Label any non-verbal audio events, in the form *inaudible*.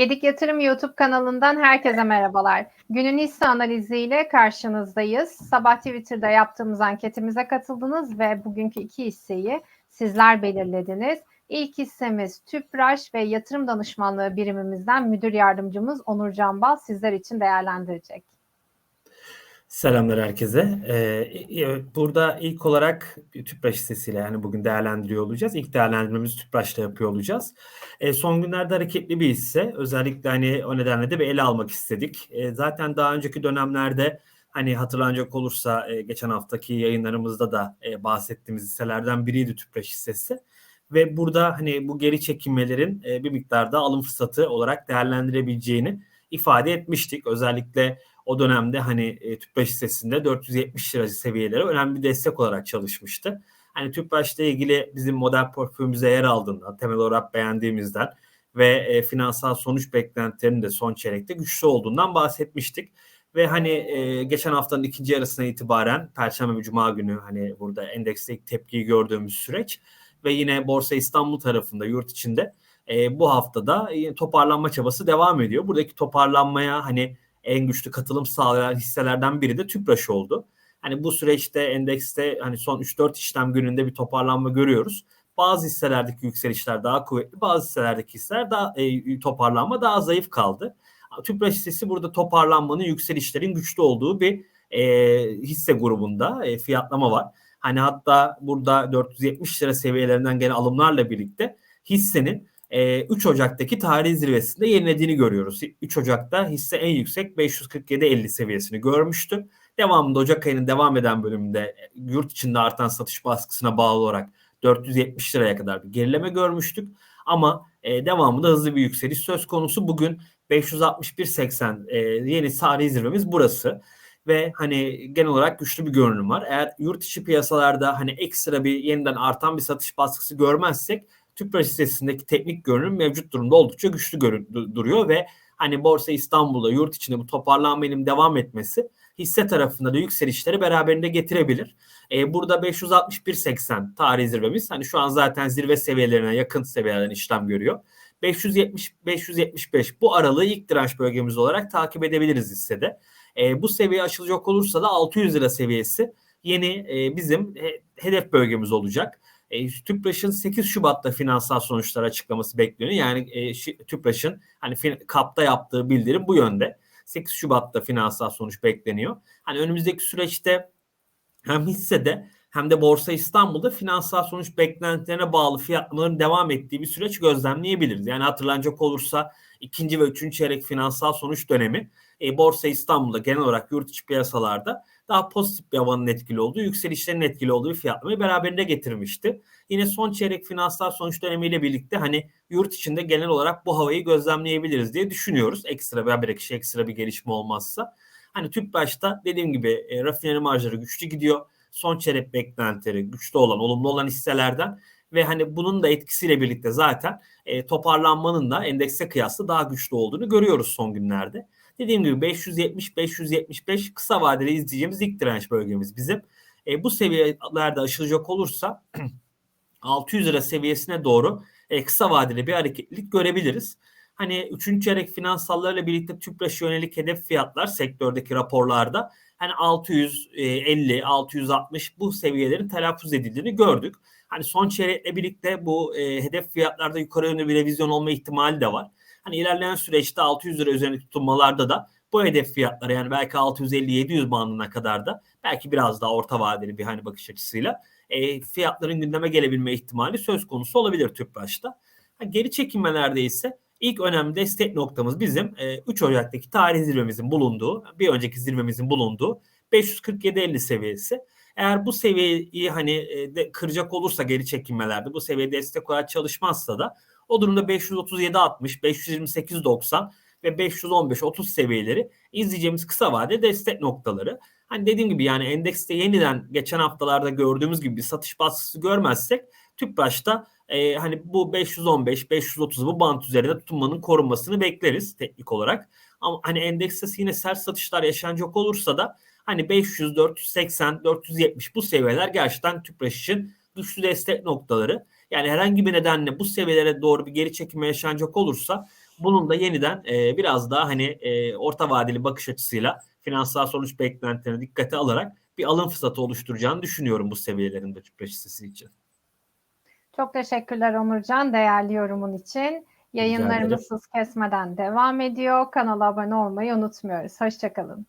Gedik Yatırım YouTube kanalından herkese merhabalar. Günün hisse analiziyle karşınızdayız. Sabah Twitter'da yaptığımız anketimize katıldınız ve bugünkü iki hisseyi sizler belirlediniz. İlk hissemiz Tüpraş ve yatırım danışmanlığı birimimizden müdür yardımcımız Onur Canbal sizler için değerlendirecek. Selamlar herkese. Ee, burada ilk olarak Tüpraş hissesiyle yani bugün değerlendiriyor olacağız. İlk değerlendirmemizi Tüpraş'ta yapıyor olacağız. Ee, son günlerde hareketli bir hisse. Özellikle hani o nedenle de bir ele almak istedik. Ee, zaten daha önceki dönemlerde hani hatırlanacak olursa e, geçen haftaki yayınlarımızda da e, bahsettiğimiz hisselerden biriydi Tüpraş hissesi. Ve burada hani bu geri çekilmelerin e, bir miktarda alım fırsatı olarak değerlendirebileceğini ifade etmiştik. Özellikle o dönemde hani e, Tüpraş hissesinde 470 lira seviyeleri önemli bir destek olarak çalışmıştı. Hani Tüpraş'la ilgili bizim model portföyümüze yer aldığından, temel olarak beğendiğimizden ve e, finansal sonuç beklentilerinin de son çeyrekte güçlü olduğundan bahsetmiştik. Ve hani e, geçen haftanın ikinci yarısına itibaren Perşembe ve Cuma günü hani burada endekste ilk tepkiyi gördüğümüz süreç ve yine Borsa İstanbul tarafında yurt içinde e, bu haftada e, toparlanma çabası devam ediyor. Buradaki toparlanmaya hani en güçlü katılım sağlayan hisselerden biri de Tüpraş oldu. Hani bu süreçte endekste hani son 3-4 işlem gününde bir toparlanma görüyoruz. Bazı hisselerdeki yükselişler daha kuvvetli, bazı hisselerdeki hisseler daha e, toparlanma daha zayıf kaldı. Tüpraş hissesi burada toparlanmanın, yükselişlerin güçlü olduğu bir e, hisse grubunda e, fiyatlama var. Hani hatta burada 470 lira seviyelerinden gelen alımlarla birlikte hissenin 3 Ocak'taki tarih zirvesinde yenilediğini görüyoruz. 3 Ocak'ta hisse en yüksek 547.50 seviyesini görmüştü. Devamında Ocak ayının devam eden bölümünde yurt içinde artan satış baskısına bağlı olarak 470 liraya kadar bir gerileme görmüştük. Ama e, devamında hızlı bir yükseliş söz konusu. Bugün 561.80 e, yeni tarih zirvemiz burası ve hani genel olarak güçlü bir görünüm var. Eğer yurt içi piyasalarda hani ekstra bir yeniden artan bir satış baskısı görmezsek Tüpraş hissesindeki teknik görünüm mevcut durumda oldukça güçlü görün, duruyor ve hani Borsa İstanbul'da yurt içinde bu toparlanmanın devam etmesi hisse tarafında da yükselişleri beraberinde getirebilir. Ee, burada 561.80 tarih zirvemiz. Hani şu an zaten zirve seviyelerine yakın seviyelerden işlem görüyor. 570 575 bu aralığı ilk direnç bölgemiz olarak takip edebiliriz hissede. E, bu seviye aşılacak olursa da 600 lira seviyesi yeni e, bizim he, hedef bölgemiz olacak. E, TÜPRAŞ'ın 8 Şubat'ta finansal sonuçlar açıklaması bekleniyor. Yani e, TÜPRAŞ'ın hani kapta yaptığı bildirim bu yönde. 8 Şubat'ta finansal sonuç bekleniyor. Hani önümüzdeki süreçte hem hissede hem de Borsa İstanbul'da finansal sonuç beklentilerine bağlı fiyatlamaların devam ettiği bir süreç gözlemleyebiliriz. Yani hatırlanacak olursa ikinci ve üçüncü çeyrek finansal sonuç dönemi e, Borsa İstanbul'da genel olarak yurt içi piyasalarda daha pozitif bir havanın etkili olduğu, yükselişlerin etkili olduğu bir fiyatlamayı beraberinde getirmişti. Yine son çeyrek finansal sonuç dönemiyle birlikte hani yurt içinde genel olarak bu havayı gözlemleyebiliriz diye düşünüyoruz. Ekstra bir haber akışı, ekstra bir gelişme olmazsa. Hani başta dediğim gibi e, rafineri marjları güçlü gidiyor. Son çeyrek beklentileri güçlü olan, olumlu olan hisselerden ve hani bunun da etkisiyle birlikte zaten e, toparlanmanın da endekse kıyasla daha güçlü olduğunu görüyoruz son günlerde. Dediğim gibi 570-575 kısa vadeli izleyeceğimiz ilk direnç bölgemiz bizim. E, bu seviyelerde aşılacak olursa *clears throat* 600 lira seviyesine doğru e, kısa vadeli bir hareketlilik görebiliriz. Hani 3. çeyrek finansallarla birlikte TÜPRAŞ'a yönelik hedef fiyatlar sektördeki raporlarda hani 650, 660 bu seviyelerin telaffuz edildiğini gördük. Hani son çeyrekle birlikte bu e, hedef fiyatlarda yukarı yönlü bir revizyon olma ihtimali de var. Hani ilerleyen süreçte 600 lira üzerindeki tutunmalarda da bu hedef fiyatları yani belki 650-700 bandına kadar da belki biraz daha orta vadeli bir hani bakış açısıyla e, fiyatların gündeme gelebilme ihtimali söz konusu olabilir Tüpraş'ta. Yani geri çekilmelerde ise ilk önemli destek noktamız bizim e, 3 Ocak'taki tarih zirvemizin bulunduğu, bir önceki zirvemizin bulunduğu 547-50 seviyesi. Eğer bu seviyeyi hani e, de kıracak olursa geri çekilmelerde bu seviye destek olarak çalışmazsa da o durumda 537 60, 528 90 ve 515 30 seviyeleri izleyeceğimiz kısa vade destek noktaları. Hani dediğim gibi yani endekste yeniden geçen haftalarda gördüğümüz gibi bir satış baskısı görmezsek Tüpraş'ta e, hani bu 515 530 bu bant üzerinde tutunmanın korunmasını bekleriz teknik olarak. Ama hani endekste yine sert satışlar yaşanacak olursa da hani 500 480 470 bu seviyeler gerçekten Tüpraş için güçlü destek noktaları. Yani herhangi bir nedenle bu seviyelere doğru bir geri çekilme yaşanacak olursa bunun da yeniden e, biraz daha hani e, orta vadeli bakış açısıyla finansal sonuç beklentilerine dikkate alarak bir alım fırsatı oluşturacağını düşünüyorum bu seviyelerin tüpraş hissesi için. Çok teşekkürler Onurcan değerli yorumun için. Yayınlarımız kesmeden devam ediyor. Kanala abone olmayı unutmuyoruz. Hoşçakalın.